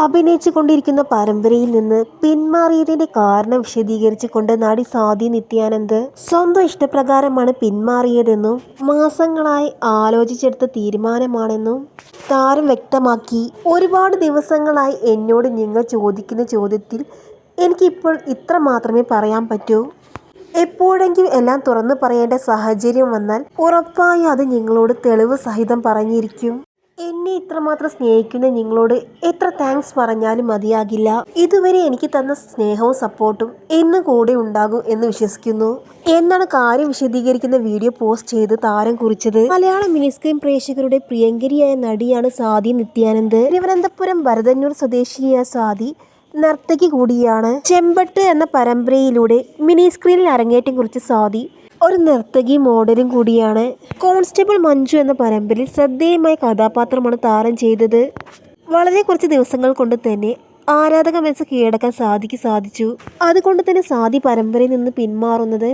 അഭിനയിച്ചു കൊണ്ടിരിക്കുന്ന പരമ്പരയിൽ നിന്ന് പിന്മാറിയതിന്റെ കാരണം വിശദീകരിച്ചുകൊണ്ട് നടി സ്വാതി നിത്യാനന്ദ് സ്വന്തം ഇഷ്ടപ്രകാരമാണ് പിന്മാറിയതെന്നും മാസങ്ങളായി ആലോചിച്ചെടുത്ത തീരുമാനമാണെന്നും താരം വ്യക്തമാക്കി. ഒരുപാട് ദിവസങ്ങളായി എന്നോട് നിങ്ങൾ ചോദിക്കുന്ന ചോദ്യത്തിൽ എനിക്കിപ്പോൾ ഇത്ര മാത്രമേ പറയാൻ പറ്റൂ. എപ്പോഴെങ്കിലും എല്ലാം തുറന്നു പറയേണ്ട സാഹചര്യം വന്നാൽ ഉറപ്പായി അത് നിങ്ങളോട് തെളിവ് സഹിതം പറഞ്ഞിരിക്കും. എന്നെ ഇത്രമാത്രം സ്നേഹിക്കുന്ന നിങ്ങളോട് എത്ര താങ്ക്സ് പറഞ്ഞാലും മതിയാകില്ല. ഇതുവരെ എനിക്ക് തന്ന സ്നേഹവും സപ്പോർട്ടും എന്ന് കൂടെ ഉണ്ടാകും എന്ന് വിശ്വസിക്കുന്നു. എന്നാണ് കാര്യം വിശദീകരിക്കുന്ന വീഡിയോ പോസ്റ്റ് ചെയ്ത് താരം കുറിച്ചത്. മലയാള മിനിസ്ക്രീൻ പ്രേക്ഷകരുടെ പ്രിയങ്കരിയായ നടിയാണ് സാദി നിത്യാനന്ദ്. തിരുവനന്തപുരം ഭരതന്നൂർ സ്വദേശിയായ സാദി നർത്തകി കൂടിയാണ്. ചെമ്പട്ട് എന്ന പരമ്പരയിലൂടെ മിനിസ്ക്രീനിൽ അരങ്ങേറ്റം കുറിച്ച സ്വാതി ഒരു നർത്തകി മോഡലും കൂടിയാണ്. കോൺസ്റ്റബിൾ മഞ്ജു എന്ന പരമ്പരയിൽ ശ്രദ്ധേയമായ കഥാപാത്രമാണ് താരം ചെയ്തത്. വളരെ കുറച്ച് ദിവസങ്ങൾ കൊണ്ട് തന്നെ ആരാധക മനസ്സ് കീഴടക്കാൻ സാധിക്ക് സാധിച്ചു. അതുകൊണ്ട് തന്നെ സാധി പരമ്പരയിൽ നിന്ന് പിന്മാറുന്നത്.